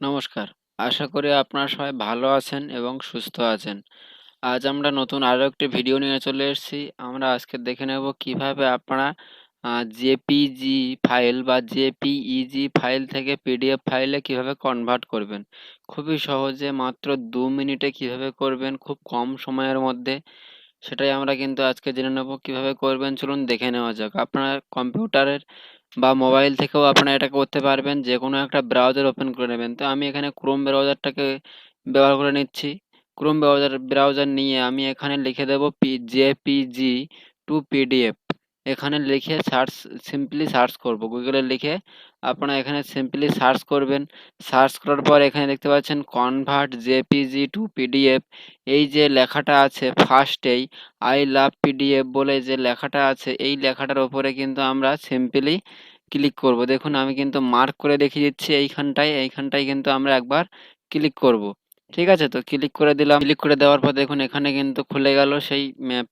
নমস্কার। আশা করি আপনারা সবাই ভালো আছেন এবং সুস্থ আছেন। আজ আমরা নতুন আরও একটি ভিডিও নিয়ে চলে এসেছি। আমরা আজকে দেখে নেব কীভাবে আপনারা জেপিজি ফাইল বা জেপিইজি ফাইল থেকে পিডিএফ ফাইলে কীভাবে কনভার্ট করবেন। খুবই সহজে মাত্র দু মিনিটে কীভাবে করবেন খুব কম সময়ের মধ্যে, সেটাই আমরা কিন্তু আজকে জেনে নেব। কীভাবে করবেন চলুন দেখে নেওয়া যাক। আপনার কম্পিউটারের বা মোবাইল থেকেও আপনারা এটা করতে পারবেন। যে কোনো একটা ব্রাউজার ওপেন করে নেবেন। তো আমি এখানে ক্রোম ব্রাউজারটাকে ব্যবহার করে নিচ্ছি। ক্রোম ব্রাউজার ব্রাউজার নিয়ে আমি এখানে লিখে দেবো পি জেপিজি টু পিডিএফ। এখানে লিখে সার্চ সিম্পলি সার্চ করব। গুগলে লিখে আপনারা এখানে সিম্পলি সার্চ করবেন। সার্চ করার পর এখানে দেখতে পাচ্ছেন কনভার্ট জেপিজি টু পিডিএফ এই যে লেখাটা আছে ফার্স্টেই আই লাভ পিডিএফ বলে যে লেখাটা আছে এই লেখাটার ওপরে কিন্তু আমরা সিম্পলি ক্লিক করব। দেখুন আমি কিন্তু মার্ক করে দেখিয়ে দিচ্ছি এইখানটায়, এইখানটায় কিন্তু আমরা একবার ক্লিক করব। ঠিক আছে? তো ক্লিক করে দিলাম। ক্লিক করে দেওয়ার পর দেখুন এখানে কিন্তু খুলে গেল সেই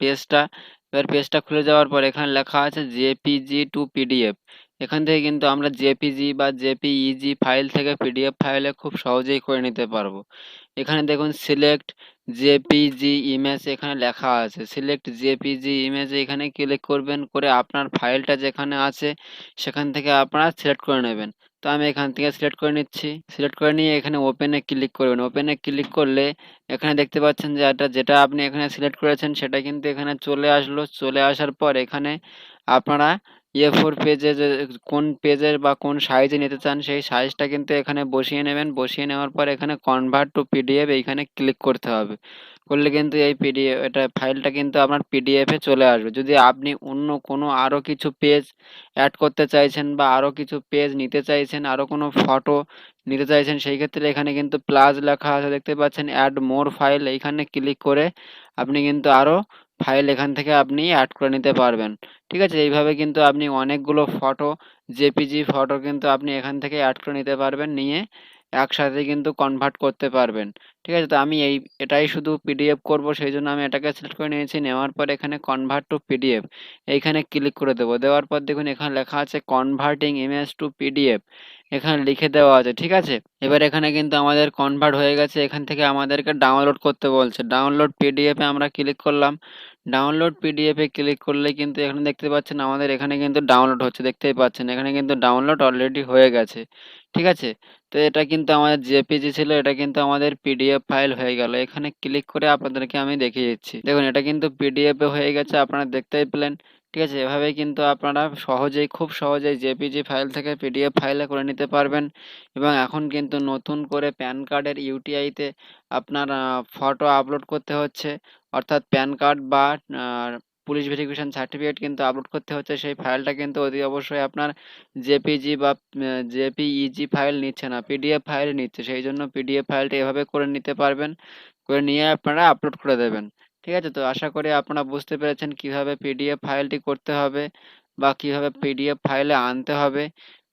পেজটা। এবার পেজটা খুলে যাওয়ার পর এখানে লেখা আছে জেপিজি টু পিডিএফ। এখান থেকে কিন্তু আমরা জেপিজি বা জেপিইজি ফাইল থেকে পিডিএফ ফাইলে খুব সহজেই করে নিতে পারব। এখানে দেখুন সিলেক্ট জেপিজি ইমেজ এখানে লেখা আছে। সিলেক্ট জেপিজি ইমেজ এখানে ক্লিক করবেন, করে আপনার ফাইলটা যেখানে আছে, সেখান থেকে আপনারা সিলেক্ট করে নেবেন। তো আমি এখান থেকে সিলেক্ট করে নিচ্ছি। সিলেক্ট করে নিয়ে এখানে ওপেনে ক্লিক করবেন। ওপেনে ক্লিক করলে এখানে দেখতে পাচ্ছেন যে এটা যেটা আপনি এখানে সিলেক্ট করেছেন, সেটা কিন্তু এখানে চলে আসলো। চলে আসার পর এখানে আপনারা এ ফোর পেজে যে কোন পেজের বা কোন সাইজে নিতে চান সেই সাইজটা কিন্তু এখানে বসিয়ে নেবেন। বসিয়ে নেওয়ার পর এখানে কনভার্ট টু পিডিএফ এইখানে ক্লিক করতে হবে। করলে কিন্তু এই পিডিএফ এটা ফাইলটা কিন্তু আপনার পিডিএফে চলে আসবে। যদি আপনি অন্য কোনো আরও কিছু পেজ অ্যাড করতে চাইছেন বা আরও কিছু পেজ নিতে চাইছেন, আরও কোনো ফটো নিতে চাইছেন সেই ক্ষেত্রে এখানে কিন্তু প্লাস লেখা আছে দেখতে পাচ্ছেন অ্যাড মোর ফাইল এইখানে ক্লিক করে আপনি কিন্তু আরও ফাইল এখান থেকে আপনি অ্যাড করে নিতে পারবেন। ঠিক আছে? এইভাবে কিন্তু আপনি অনেকগুলো ফটো জেপিজি ফটো কিন্তু আপনি এখান থেকে অ্যাড করে নিতে পারবেন। নিয়ে একসাথে কিন্তু কনভার্ট করতে পারবেন। ঠিক আছে? তো আমি এই, এটাই শুধু পিডিএফ করব, সেই জন্য আমি এটাকে সিলেক্ট করে নিয়েছি। নেওয়ার পর এখানে কনভার্ট টু পিডিএফ এইখানে ক্লিক করে দেবো। দেওয়ার পর দেখুন এখানে লেখা আছে কনভার্টিং ইমেজ টু পিডিএফ এখানে লিখে দেওয়া আছে। ঠিক আছে? এবার এখানে কিন্তু আমাদের কনভার্ট হয়ে গেছে। এখান থেকে আমাদেরকে ডাউনলোড করতে বলছে। ডাউনলোড পিডিএফে আমরা ক্লিক করলাম। ডাউনলোড পিডিএফে ক্লিক করলে কিন্তু এখানে দেখতে পাচ্ছেন আমাদের এখানে কিন্তু ডাউনলোড হচ্ছে, দেখতেই পাচ্ছেন। এখানে কিন্তু ডাউনলোড অলরেডি হয়ে গেছে। ঠিক আছে? তো এটা কিন্তু আমাদের জেপিজি ছিল, এটা কিন্তু আমাদের পিডিএফ ফাইল হয়ে গেল। এখানে ক্লিক করে আপনাদেরকে আমি দেখিয়ে দিচ্ছি। দেখুন, এটা কিন্তু পিডিএফ হয়ে গেছে, আপনারা দেখতেই পেলেন। ঠিক আছে? এভাবেই কিন্তু আপনারা সহজেই খুব সহজেই জেপিজি ফাইল থেকে পিডিএফ ফাইলে করে নিতে পারবেন এবং এখন কিন্তু নতুন করে প্যান কার্ডের ইউটিআইতে আপনার ফটো আপলোড করতে হচ্ছে। অর্থাৎ প্যান কার্ড বা পুলিশ ভেরিফিকেশন সার্টিফিকেট কিন্তু আপলোড করতে হচ্ছে। সেই ফাইলটা কিন্তু অতি অবশ্যই আপনার জেপিজি বা জেপিইজি ফাইল নিচ্ছে না, পিডিএফ ফাইল নিচ্ছে। সেই জন্য পিডিএফ ফাইলটা এভাবে করে নিতে পারবেন। করে নিয়ে আপনারা আপলোড করে দেবেন। ঠিক আছে? তো আশা করি আপনারা বুঝতে পেরেছেন কীভাবে পিডিএফ ফাইলটি করতে হবে বা কীভাবে পিডিএফ ফাইলে আনতে হবে।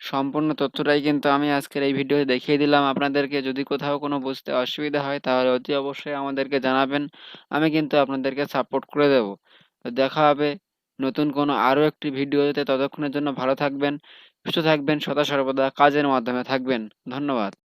সম্পূর্ণ তথ্যটাই কিন্তু আমি আজকের এই ভিডিওতে দেখিয়ে দিলাম আপনাদেরকে। যদি কোথাও কোনো বুঝতে অসুবিধা হয় তাহলে অতি অবশ্যই আমাদেরকে জানাবেন। আমি কিন্তু আপনাদেরকে সাপোর্ট করে দেব। তো দেখা হবে নতুন কোনো আরও একটি ভিডিওতে। ততক্ষণের জন্য ভালো থাকবেন, সুস্থ থাকবেন, সদা সর্বদা কাজের মাধ্যমে থাকবেন। ধন্যবাদ।